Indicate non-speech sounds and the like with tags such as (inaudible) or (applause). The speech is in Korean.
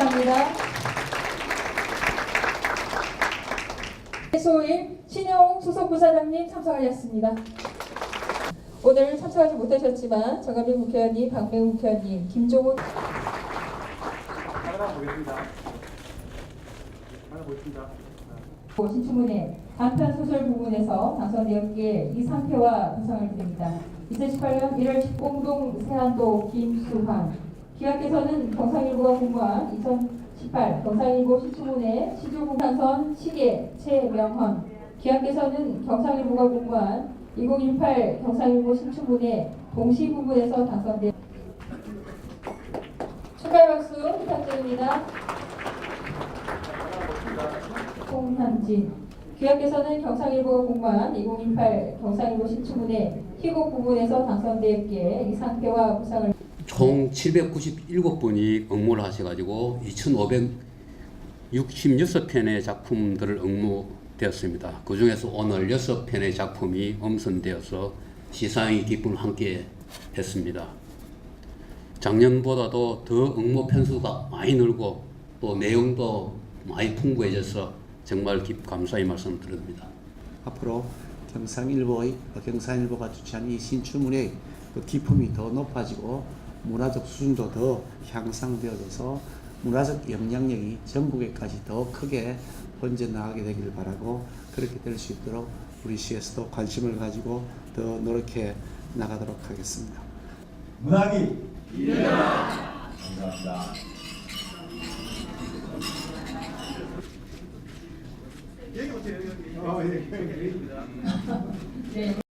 축하드립니다. 소일 신영 수석부사장님 참석하셨습니다. 오늘 참석하지 못하셨지만 정한민 국회의원님, 박맹우 국회의원님, 김종훈 카메라 보겠습니다. 카메라 보겠습니다. 신춘문예 단편 소설 부문에서 당선되었기에 이 상패와 부상을 드립니다. 2018년 1월 10 공동 세안도 김수환 기각께서는 경상일보가 공모한 2018 경상일보 신춘문예 시주공산선 시계 최명헌 기각께서는 경상일보가 공모한 2018 경상일보 신춘문예 동시 부문에서 당선된 축하의 박수 부탁드립니다. 송현진 기업께서는 경상일보가 공모한 2018 경상일보 신춘문예 희곡 부분에서 당선되었기에 이 상태와 부상을 총 797분이 응모를 하셔가지고 2,566편의 작품들을 응모되었습니다. 그 중에서 오늘 6편의 작품이 엄선되어서 시상의 기쁨을 함께 했습니다. 작년보다도 더 응모 편수가 많이 늘고 또 내용도 많이 풍부해져서 정말 기, 감사의 말씀 드립니다. 앞으로 경상일보의 경상일보가 주최한 이 신춘문예 그 기품이 더 높아지고 문화적 수준도 더 향상되어져서 문화적 영향력이 전국에까지 더 크게 번져나가게 되기를 바라고 그렇게 될 수 있도록 우리 시에서도 관심을 가지고 더 노력해 나가도록 하겠습니다. 문학이 일어나 감사합니다. 얘기 못해요, 여기. 어, 예, 여기. (laughs) 네.